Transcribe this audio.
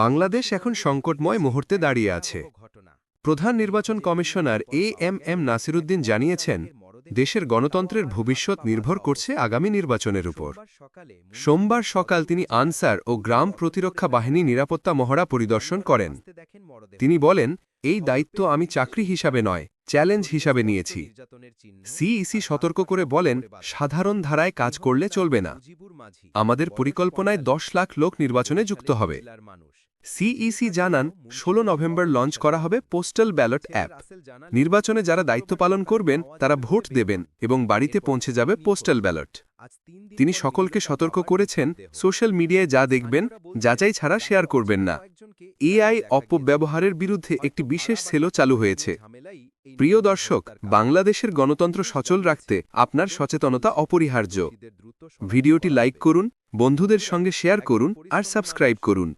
বাংলাদেশ এখন সংকটময় মুহূর্তে দাঁড়িয়ে আছে। প্রধান নির্বাচন commissioner A M M Nasiruddin জানিয়েছেন দেশের গণতন্ত্রের ভবিষ্যৎ নির্ভর করছে আগামী নির্বাচনের উপর। সোমবার সকাল তিনি আনসার ও গ্রাম প্রতিরক্ষা বাহিনী নিরাপত্তা মহড়া পরিদর্শন করেন। তিনি বলেন এই দায়িত্ব আমি চাকরি হিসাবে নয় চ্যালেঞ্জ হিসাবে নিয়েছি। সিইসি সতর্ক করে বলেন সাধারণ ধারায় কাজ করলে চলবে না। আমাদের পরিকল্পনায় দশ লাখ লোক নির্বাচনে যুক্ত হবে। সিইসি জানান ১৬ নভেম্বর লঞ্চ করা হবে পোস্টাল ব্যালট অ্যাপ। নির্বাচনে যারা দায়িত্ব পালন করবেন তারা ভোট দেবেন এবং বাড়িতে পৌঁছে যাবে পোস্টাল ব্যালট। তিনি সকলকে সতর্ক করেছেন সোশ্যাল মিডিয়ায় যা দেখবেন যাচাই ছাড়া শেয়ার করবেন না। এআই অপব্যবহারের বিরুদ্ধে একটি বিশেষ সেলও চালু হয়েছে। প্রিয় দর্শক বাংলাদেশের গণতন্ত্র সচল রাখতে আপনার সচেতনতা অপরিহার্য। ভিডিওটি লাইক করুন বন্ধুদের সঙ্গে শেয়ার করুন আর সাবস্ক্রাইব করুন।